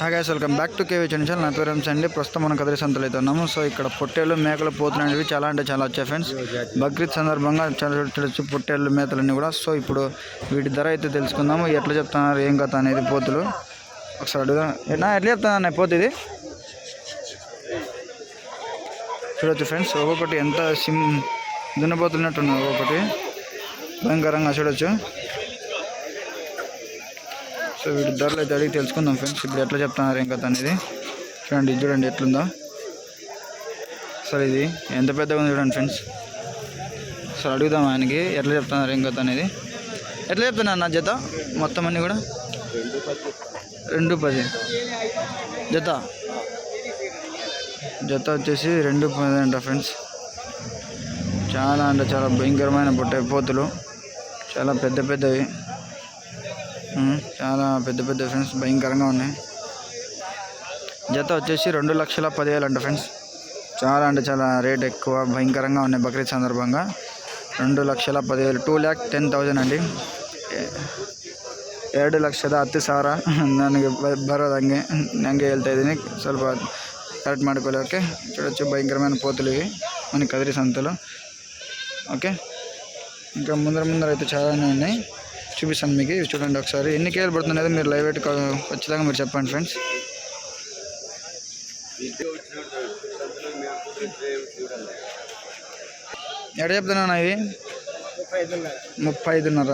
హాగాస్ welcome back to KV channel నా పేరు అండి ప్రస్తుతం మనం కదిరి సంతలో అయితే ఉన్నాము. సో ఇక్కడ పొట్టేళ్ళు మేకలు పోతులు అనేవి చాలా అంటే చాలా వచ్చాయి ఫ్రెండ్స్ బక్రీద్ సందర్భంగా చాలా చూడొచ్చు పొట్టేళ్ళు మేతలన్నీ కూడా. సో ఇప్పుడు వీటి ధర అయితే తెలుసుకుందాము. ఎట్లా చెప్తున్నారు ఏం కథ అనేది పోతులు. ఒకసారి అడుగుదాం. ఎట్లా ఎట్లా చెప్తాను పోతు ఇది? చూడొచ్చు ఫ్రెండ్స్ ఒక్కొక్కటి ఎంత సిమ్ దున్నపోతున్నట్టున్నారు ఒక్కొక్కటి. భయంకరంగా చూడొచ్చు. సో వీటి ధరలు అయితే అడిగి తెలుసుకుందాం ఫ్రెండ్స్. ఇప్పుడు ఎట్లా చెప్తున్నారు ఏం కథ అనేది. చూడండి చూడండి ఎట్లుందో. సరే ఇది ఎంత పెద్దగా ఉంది చూడండి ఫ్రెండ్స్. సార్ అడుగుదాం ఆయనకి ఎట్లా చెప్తున్నారు ఏం కథ అనేది. ఎట్లా చెప్తున్నారు నా జత? మొత్తం అన్నీ కూడా? రెండు పది. జత? జత వచ్చేసి రెండు పది అంట ఫ్రెండ్స్. చాలా అంటే చాలా భయంకరమైన పుట్టాయి పోతులు చాలా పెద్ద పెద్దవి. చాలా పెద్ద పెద్ద ఫ్రెండ్స్ భయంకరంగా ఉన్నాయి. జత వచ్చేసి రెండు లక్షల పదివేలు అంట ఫ్రెండ్స్ చాలా అంటే చాలా రేట్ ఎక్కువ భయంకరంగా ఉన్నాయి బక్రీద్ సందర్భంగా. రెండు లక్షల పదివేలు టూ ల్యాక్ టెన్ థౌజండ్ అండి. ಎರಡು అత్తి సార. ಸಾವಿರ ನನಗೆ ಬರೋದಂಗೆ ನನಗೆ ಹೇಳ್ತಾ స్వల్ప కరెక్ట్ మాడుకోలే ఓకే? చూడొచ్చు భయంకరమైన పోతులు ఇవి. మన కదిరి సంతలో. ఓకే? ఇంకా ముందర ముందర అయితే చాలానే ఉన్నాయి. చూపిస్తాను మీకు ఇవి చూడండి ఒకసారి ఎన్ని కేజీలు పడుతున్నది మీరు లైవ్ వెయిట్ ఖచ్చితంగా మీరు చెప్పండి ఫ్రెండ్స్ ఎక్కడ చెప్తున్నా ఇవి ముప్పై ఐదున్నర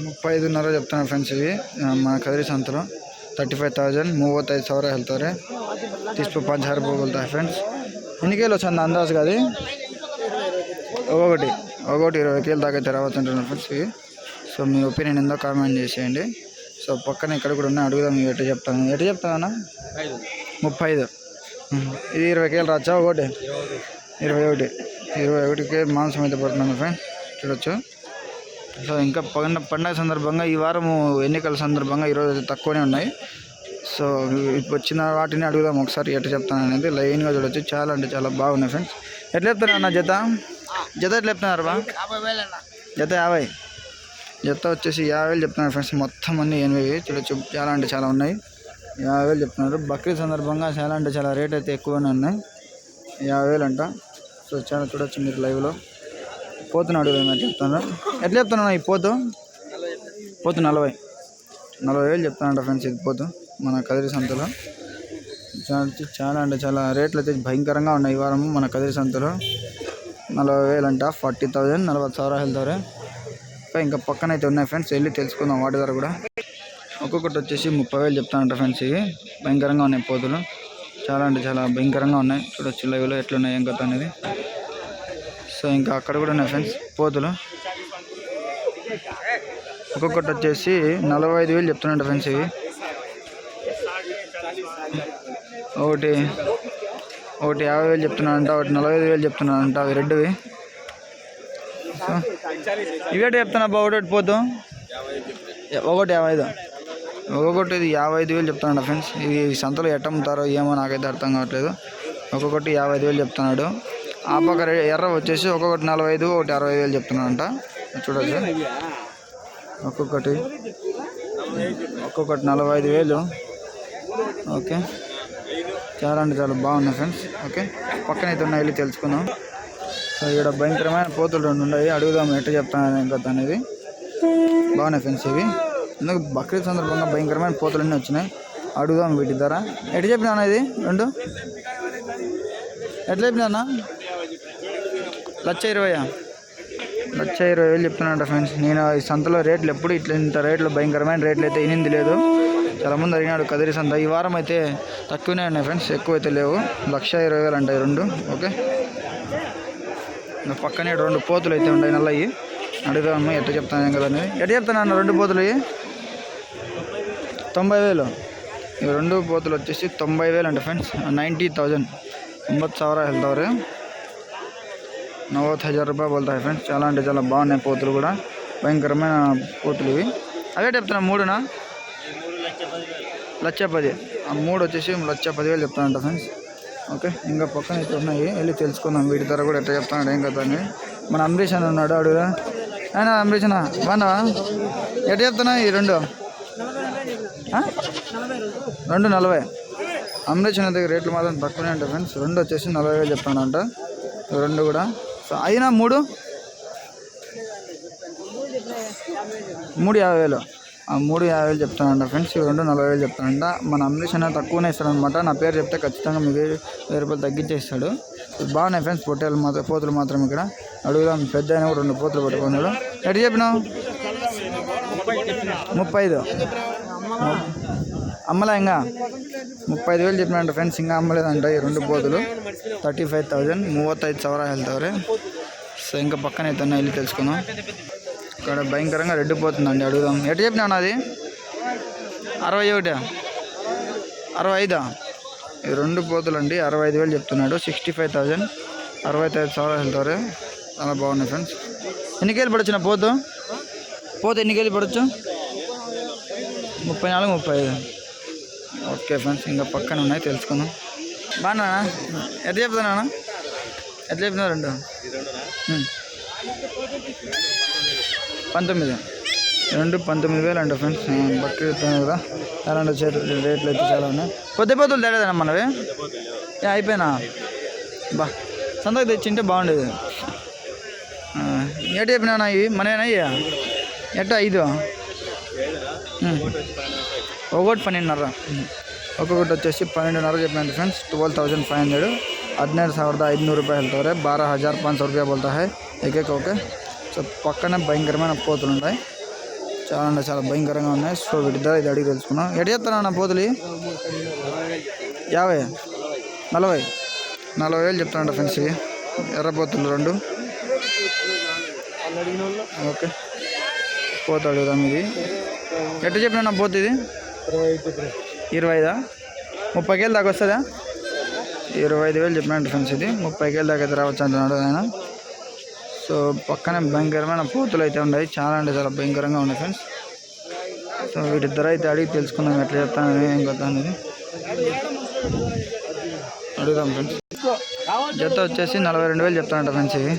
ಮುಪ್ಪೈ ಐದುನೂರ చెప్తున్నారు ఫ్రెండ్స్ ఇవి ಆ, మా ಕದಿರಿ ಸಂತರು ತರ್ಟಿ ಫೈವ್ ತೌಸಂಡ್ ಮೂವತ್ತೈದು ಸಾವಿರ ಹೇಳ್ತಾರೆ తీసుకో పాంచ్ హజార్ రూపాయలు వెళ్తాయి ఫ్రెండ్స్ ఎన్ని కేలు వచ్చింది అందాజు కాదు ఒక్కొక్కటి ఒక్కొక్కటి ఇరవై కేలు దాకా అయితే రావచ్చు అంటున్నారు ఫ్రెండ్స్ ఇవి సో మీ ఒపీనియన్ ఏందో కామెంట్ చేసేయండి. సో పక్కన ఇక్కడ కూడా ఉన్నాయి అడుగుదాం ఎటు చెప్తాను. ఎటు చెప్తానా ముప్పై ఐదు. ఇది ఇరవై కేలు రాచ్చా ఒకటి? ఇరవై ఒకటి. ఇరవై ఒకటికి మాంసం అయితే పడుతున్నాను ఫ్రెండ్ చూడొచ్చు. సో ఇంకా పండ పండగ సందర్భంగా ఈ వారము ఎన్నికల సందర్భంగా ఈరోజు అయితే తక్కువనే ఉన్నాయి. సో ఇప్పుడు వచ్చిన వాటిని అడుగుదాం ఒకసారి ఎట్లా చెప్తాను అనేది లైన్గా చూడొచ్చు. చాలా అంటే చాలా బాగున్నాయి ఫ్రెండ్స్ ఎట్లా చెప్తున్నారు అన్న జత? జత ఎట్లా చెప్తున్నారు బా? జత యాభై. జత వచ్చేసి యాభై వేలు చెప్తున్నారు ఫ్రెండ్స్. మొత్తం అన్ని ఎనిమిది చూడొచ్చు చాలా అంటే చాలా ఉన్నాయి. యాభై వేలు చెప్తున్నారు. బక్రీద్ సందర్భంగా చాలా అంటే చాలా రేట్ అయితే ఎక్కువనే ఉన్నాయి. యాభై వేలు అంట. సో చాలా చూడొచ్చు మీరు లైవ్లో పోతున్నాడు ఏమైనా చెప్తున్నారు? ఎట్లా చెప్తున్నా ఈ పోతు? పోతు నలభై. నలభై వేలు చెప్తానంట ఫ్రెండ్స్ ఇది పోతు. మన కదిరి సంతలో. చాలా చాలా అంటే చాలా రేట్లు అయితే భయంకరంగా ఉన్నాయి ఈ వారము మన కదిరి సంతలో. నలభై వేలు అంట. ఫార్టీ థౌజండ్ నలభై సారా వెళ్తారు ఇంకా ఇంకా పక్కన అయితే ఉన్నాయి ఫ్రెండ్స్. వెళ్ళి తెలుసుకుందాం వాటి ధర కూడా. ఒక్కొక్కటి వచ్చేసి ముప్పై వేలు చెప్తానంట ఫ్రెండ్స్ ఇవి. భయంకరంగా ఉన్నాయి పోతులు. చాలా అంటే చాలా భయంకరంగా ఉన్నాయి. చూడొచ్చు లైవ్లో ఎట్లున్నాయి ఏం కథ అనేది. సో ఇంకా అక్కడ కూడా ఉన్నాయి ఫ్రెండ్స్ పోతులు. ఒక్కొక్కటి వచ్చేసి నలభై ఐదు వేలు చెప్తున్నాంట ఫ్రెండ్స్ ఇవి. ఒకటి ఒకటి యాభై వేలు చెప్తున్నానంట ఒకటి నలభై ఐదు వేలు చెప్తున్నానంట అవి రెడ్వి. ఇవేట చెప్తాను అబ్బా ఒకటి పోతాం. ఒకటి యాభై ఐదు. ఒక్కొక్కటి ఇది యాభై ఐదు వేలు చెప్తున్నాడు ఫ్రెండ్స్. ఇవి సంతలో ఎట్టమ్ముతారో ఏమో నాకైతే అర్థం కావట్లేదు. ఒక్కొక్కటి యాభై ఐదు వేలు చెప్తున్నాడు. ఆ పక్క రె- ఎర్ర వచ్చేసి ఒక్కొక్కటి నలభై ఐదు ఒకటి అరవై వేలు చెప్తున్నాడంట. చూడొచ్చు. ఒక్కొక్కటి. ఒక్కొక్కటి నలభై ఐదు వేలు. ఓకే. చాలా అంటే చాలా. బాగున్నాయి ఫ్రెండ్స్. ఓకే. పక్కన అయితే ఉన్నాయి వెళ్ళి తెలుసుకుందాం. ఇక్కడ భయంకరమైన పోతులు రెండు ఉన్నాయి. అడుగుదాం ఎట్లా చెప్తాను ఏం కథ అనేది. బాగున్నాయి ఫ్రెండ్స్ ఇవి. ఎందుకు బక్రీద్ సందర్భంగా భయంకరమైన పోతులన్నీ వచ్చినాయి. అడుగుదాం వీటి ధర. ఎట్లా చెప్పినా ఇది? రెండు? ఎట్లా చెప్పినా లక్ష ఇరవయా? లక్ష ఇరవై వేలు చెప్తున్నానంట ఫ్రెండ్స్ నేను ఈ సంతలో రేట్లు ఎప్పుడు ఇట్లా ఇంత రేట్లు భయంకరమైన రేట్లు అయితే ఇనింది లేదు. చాలా ముందు అడిగినాడు కదిరి సంత. ఈ వారం అయితే తక్కువనే ఉన్నాయి ఫ్రెండ్స్ ఎక్కువ అయితే లేవు. లక్ష ఇరవై వేలు అంటాయి రెండు. ఓకే? పక్కనే రెండు పోతులు అయితే ఉన్నాయి నల్లయి. అడుగుదాము ఎట్ట చెప్తాను కదండి ఎట్ట చెప్తాను అన్న రెండు పోతులు తొంభై వేలు. ఈ రెండు పోతులు వచ్చేసి తొంభై వేలు అంట ఫ్రెండ్స్. Ninety thousand. ಒಂಬತ್ತು సవర వెళ్తారు నలభై హజార్ రూపాయలు పోతాయి ఫ్రెండ్స్. చాలా అంటే చాలా బాగున్నాయి పోతులు కూడా. భయంకరమైన పోతులు ఇవి. అదే చెప్తున్నా మూడునా? లక్ష పది. ఆ మూడు వచ్చేసి లక్ష పదివేలు చెప్తానంట ఫ్రెండ్స్. ఓకే ఇంకా పక్కన అయితే ఉన్నాయి. వెళ్ళి తెలుసుకుందాం. వీటి ధర కూడా ఎట్లా చెప్తాడు ఏం కదా అని. మన అంబరీష్ అని ఉన్నాడు అడుగుదా ఆయన అంబరీష్ అన్న బాగున్నావా? ఎట్లా చెప్తున్నా ఈ రెండు? రెండు నలభై. అమరేషన్ దగ్గర రేట్లు మాత్రం తక్కువనే ఉంటాయి ఫ్రెండ్స్. రెండు వచ్చేసి నలభై వేలు చెప్తానంట రెండు కూడా. సో అయినా మూడు? మూడు యాభై వేలు. మూడు యాభై వేలు చెప్తానంట ఫ్రెండ్స్ ఇవి రెండు నలభై వేలు చెప్తానంట. మన అమరీష్ తక్కువనే ఇస్తాడనమాట నా పేరు చెప్తే ఖచ్చితంగా మీ వేరు వెయ్యి రూపాయలు తగ్గించేస్తాడు. బాగున్నాయి ఫ్రెండ్స్ పొట్టేలు మాత్రం పోతులు మాత్రం ఇక్కడ. అడుగుదాం పెద్ద అయినా కూడా రెండు పోతులు పట్టుకున్నాడు ఎటు చెప్పినావు? ముప్పై ఐదు అమ్మలా ఇంకా? ముప్పై ఐదు వేలు చెప్పినంట ఫ్రెండ్స్ ఇంకా అమ్మలేదంట ఈ రెండు పోతులు. థర్టీ ఫైవ్ థౌజండ్ మూవత్తైదు సవరా వెళ్తారు సో ఇంకా పక్కన అయితే వెళ్ళి తెలుసుకుందాం. ఇక్కడ భయంకరంగా రెడ్డిపోతుందండి అడుగుదాం. ఎటు చెప్పినా అది? అరవై ఒకటా? అరవై ఐదా? ఇవి రెండు పోతులు అండి అరవై ఐదు వేలు చెప్తున్నాడు. Sixty five thousand. అరవై ఐదు సవరా వెళ్తారు చాలా బాగున్నాయి ఫ్రెండ్స్. ఎన్నికేళ్ళు పడొచ్చిన పోతు? పోతే కేజీలు పడవచ్చు ముప్పై నాలుగు ముప్పై ఐదు. ఓకే ఫ్రెండ్స్ ఇంకా పక్కన ఉన్నాయి తెలుసుకుందాం. బాగున్నా ఎట్లా చెప్తున్నా ఎట్లా చెప్తున్నా రెండు? పంతొమ్మిది రెండు పంతొమ్మిది వేలు అంట ఫ్రెండ్స్ బట్టలు ఇస్తాను కదా అలాంటి చేతులు రేట్లు అయితే చాలా ఉన్నాయి కొద్ది పోతులు తేలేదన్నా మనవి ఏ అయిపోయినా బా సంతకు తెచ్చింటే బాగుండేది ఆ, ఎటు చెప్పినా ఇవి మనేనా ఇయ్య ఎట్ట ఐదు ఉమ్. ఒకటి పన్నెండున్నర ఉమ్. ఒక్కొక్కటి వచ్చేసి పన్నెండున్నర చెప్పినాను friends twelve thousand five hundred ಹದಿನೈದು ಸಾವಿರದ ಐದುನೂರು ರೂಪಾಯಿ ಹೇಳ್ತವ್ರೆ ಬಾರ ಹಜಾರ್ ಪಾಂಚ್ ಸौ రూపాయ బోల్తా హై ఏకేక ఓకే సో పక్కనే భయంకరమైన పోతులు ఉన్నాయి. చాలా అంటే చాలా భయంకరంగా ఉన్నాయి. సో వీటి ధర ఇది అడిగి తెలుసుకున్నాం ఎటు చేస్తాను అన్న పోతులు యాభై నలభై. నలభై వేలు చెప్తానంట ఫ్రెండ్స్ ఇవి. ఎర్రపోతులు రెండు. ఓకే. పోతు అడుగుదాం ఇది. ఎట్టు చెప్పినా పోతు ఇది? ఇరవై ఐదా ముప్పై కేలు దాకా వస్తుందా? ఇరవై ఐదు వేలు చెప్పినట్టు ఫ్రెండ్స్ ఇది. ముప్పై కేలు దాకా అయితే రావచ్చు అంటున్నాడు ఆయన. సో పక్కనే భయంకరమైన పోతులు అయితే ఉన్నాయి. చాలా అంటే చాలా భయంకరంగా ఉన్నాయి ఫ్రెండ్స్. సో వీటిద్దరు అయితే అడిగి తెలుసుకుందాం ఎట్లా చెప్తాను ఏం కదా అనేది. అడుగుదాం ఫ్రెండ్స్. జత వచ్చేసి నలభై రెండు వేలు చెప్తానంట ఫ్రెండ్స్ ఇవి.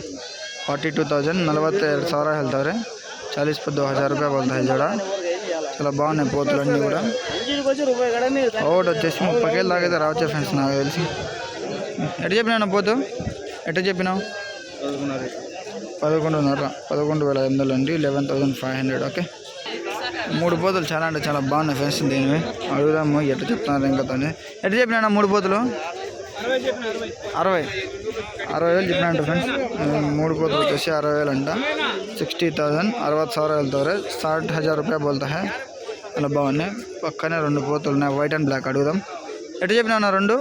ఫార్టీ టూ థౌజండ్ నలభై ఏడు సవరా వెళ్తారు చాలీస్ పొద్దు హజార్ రూపాయలు పడుతుంది జడ చాలా బాగున్నాయి పోతులు అన్నీ కూడా. ఒకటి వచ్చేసి ముప్పై కేలు దాకా అయితే రావచ్చు ఫ్రెండ్స్ నాకు తెలిసి. ఎట్లా చెప్పినా పోతు ఎట్లా చెప్పినావు? పదకొండున్నర పదకొండు వేల ఐదు వందలు అండి eleven thousand five hundred okay మూడు పోతులు చాలా అంటే చాలా బాగున్నాయి ఫ్రెండ్స్ దీనివి. అడుగుదాము ఎట్లా చెప్తున్నారు ఇంకా తను. ఎట్లా చెప్పినా మూడు పోతులు అరవై. అరవై వేలు చెప్పినా అంట ఫ్రెండ్స్ మూడు పోతులు వచ్చేసి అరవై వేలు అంట. సిక్స్టీ థౌసండ్ అరవై సార్ వెళ్తారు సాట్ హజార్ రూపాయ బోల్తా అలా బాగున్నాయి. పక్కనే రెండు పోతులు ఉన్నాయి వైట్ అండ్ బ్లాక్ అడుగుదాం. ఎటు చెప్పినా రెండు?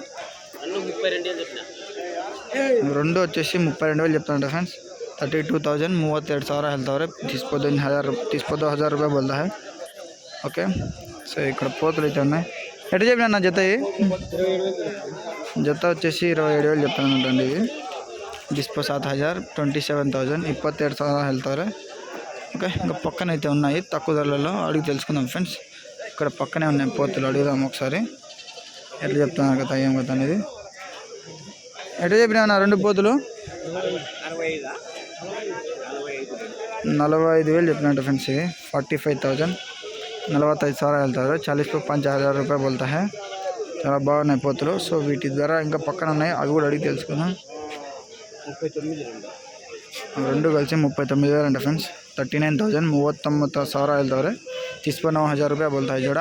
రెండు వచ్చేసి ముప్పై రెండు వేలు చెప్తాను ఫ్రెండ్స్ थर्टी टू थौसंड मूवते सवि हेल्थवरे इपत् हज़ार इपत् हज़ार रुपये बोल है। ओके सो इतने एट चपना ना जो जत वे इवेदी डिस्पो सात हज़ार ट्वेंटी सैवन थौज इपत् सवि हेल्थवरे ओके इंक पक्न उन्ई तक धरल अड़ी तेजक फ्रेंड्स इक पक्ने पोतल अड़दाकसारी एटना कदम कदम एट चपना रूत నలభై ఐదు వేలు చెప్పినట్టు ఫ్రెండ్స్ ఇవి ఫార్టీ ఫైవ్ థౌజండ్ నలభత్తైదు ಸಾವಿರ వెళ్తారు చాలీస్ టు పంచ హజార్ రూపాయలు బోల్తా హై చాలా బాగున్నాయి పోతులు సో వీటి ధర ఇంకా పక్కన ఉన్నాయి అవి కూడా అడిగి తెలుసుకుందాం రెండు కలిసి ముప్పై తొమ్మిది వేలు అంట ఫ్రెండ్స్ థర్టీ నైన్ థౌజండ్ ಮೂವತ್ತೊಂಬತ್ತು ಸಾವಿರ వెళ్తారు తీసుకున్న హజార్ రూపాయలు బోల్తాయి చూడ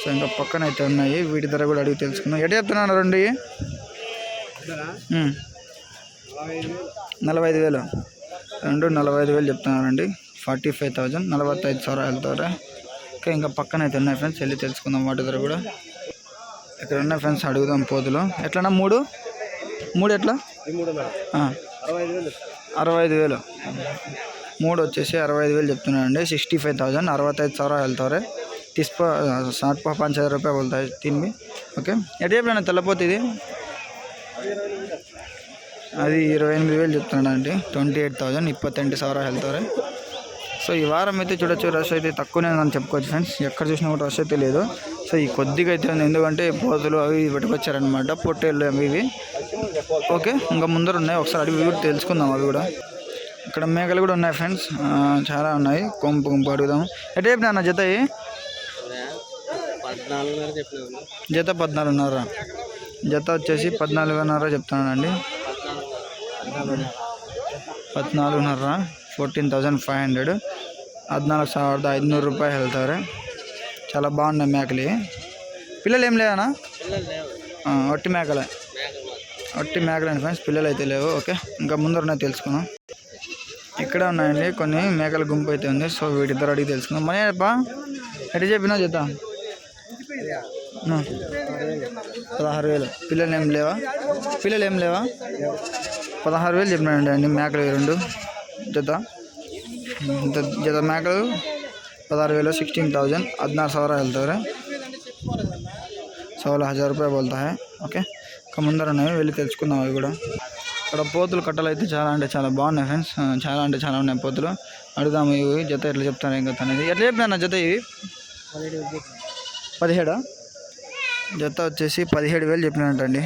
సో ఇంకా పక్కన అయితే ఉన్నాయి వీటి ధర కూడా అడిగి తెలుసుకుందాం ఎటు చెప్తున్నాను రెండు ఇవి? ఉమ్. నలభై ఐదు వేలు రెండు నలభై ఐదు వేలు చెప్తున్నారండి. ఫార్టీ ఫైవ్ థౌజండ్ నలభై ఐదు సవరాయల ద్వారా ఇంకా ఇంకా పక్కన అయితే ఉన్నాయి ఫ్రెండ్స్. వెళ్ళి తెలుసుకుందాం వాటి దగ్గర కూడా. ఇక్కడ ఉన్నాయి ఫ్రెండ్స్ అడుగుదాం పోతులో. ఎట్లన్నా మూడు? మూడు ఎట్లా? అరవై ఐదు వేలు. మూడు వచ్చేసి అరవై ఐదు వేలు చెప్తున్నారండి. సిక్స్టీ ఫైవ్ థౌజండ్ అరవై ఐదు సవరా వెళ్తారే తీసుకో సాట్ పంచ రూపాయలు వెళ్తాయి తిని ఓకే ఎటు చెప్పిన తెల్లపోతుంది అది ఇరవై ఎనిమిది వేలు చెప్తున్నాడు అండి ట్వంటీ ఎయిట్ థౌజండ్ ఎంటి ಸಾವಿರ హెల్త్ సో ఈ వారం అయితే చూడొచ్చు రష్ అయితే తక్కువనే అని చెప్పుకోవచ్చు ఫ్రెండ్స్ ఎక్కడ చూసినా కూడా రష్ అయితే లేదు. సో ఈ కొద్దిగా అయితే ఉంది ఎందుకంటే పోతులు అవి పట్టుకొచ్చారనమాట పొట్టేళ్ళు అవి ఇవి. ఓకే ఇంకా ముందర ఉన్నాయి ఒకసారి అడిగి కూడా తెలుసుకుందాం అవి కూడా. ఇక్కడ మేకలు కూడా ఉన్నాయి ఫ్రెండ్స్ చాలా ఉన్నాయి. కొంపు కొంపు అడుగుదాం. ఎటేపు నాన్న జత జత పద్నాలుగున్నర. జత వచ్చేసి పద్నాలుగున్నర చెప్తున్నానండి ಪದ್ನಾಲ್ಕುನೂರ ಫೋರ್ಟೀನ್ ತೌಸಂಡ್ ಫೈವ್ ಹಂಡ್ರೆಡ್ ಹದಿನಾಲ್ಕು ಸಾವಿರದ ಐದುನೂರು రూపాయలు వెళ్తారు చాలా బాగున్నాయి మేకలు పిల్లలు ఏం లేవనా పిల్లలు లేవు ఆ, ఒట్టి మేకలే మేకలు మాత్రం ఒట్టి మేకలు అండి ఫ్రెండ్స్ పిల్లలు అయితే లేవు ఓకే ఇంకా ముందరనే తెలుసుకుందాం ఇక్కడ ఉన్నాయండి కొన్ని మేకల గుంపు అయితే ఉంది సో వీటిద్దరు అడిగి తెలుసుకుందాం మనీ అప్ప ఎటు చెప్పినా చేద్దా పదహారు వేలు పిల్లలు ఏం లేవా పిల్లలు ఏం లేవా పదహారు వేలు చెప్పినాడు అండి మేకలు రెండు. జత. జత మేకలు పదహారు వేలు సిక్స్టీన్ థౌజండ్ हदना సవరా వెళ్తారు సవాలు హజార్ రూపాయలు పోతాయి. ఓకే. ఇంకా ముందర ఉన్నాయి వెళ్ళి తెచ్చుకుందాం అవి కూడా. ఇక్కడ పోతులు కట్టలు అయితే చాలా అంటే చాలా బాగున్నాయి ఫ్రెండ్స్ చాలా అంటే చాలా ఉన్నాయి పోతులు. అడుగుదాము ఇవి. జత ఎట్లా చెప్తాను ఇంకా అనేది. ఎట్లా చెప్పినా జత ఇవి? పదిహేడా? జత వచ్చేసి పదిహేడు వేలు చెప్పినట్టండి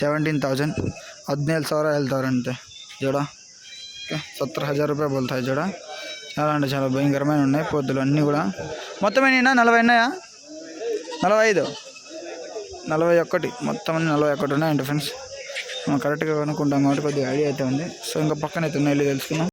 సెవెంటీన్ థౌజండ్ ಹದಿನೇಳು ಸಾವಿರ వెళ్తారంతే జోడ ఓకే సత్తర్ హజార్ రూపాయలు బోల్తాయి జోడ చాలా అంటే చాలా భయంకరమైన ఉన్నాయి పోతులు అన్నీ కూడా మొత్తం ఎన్ని నలభై ఉన్నాయా నలభై ఐదు నలభై ఒకటి మొత్తం అన్ని నలభై ఒకటి ఉన్నాయండి ఫ్రెండ్స్ మనం కరెక్ట్గా కనుక్కుంటాం కాబట్టి కొద్దిగా ఐడియా అయితే ఉంది సో ఇంకా పక్కన అయితే ఉన్నాయి వెళ్ళి తెలుసుకుందాం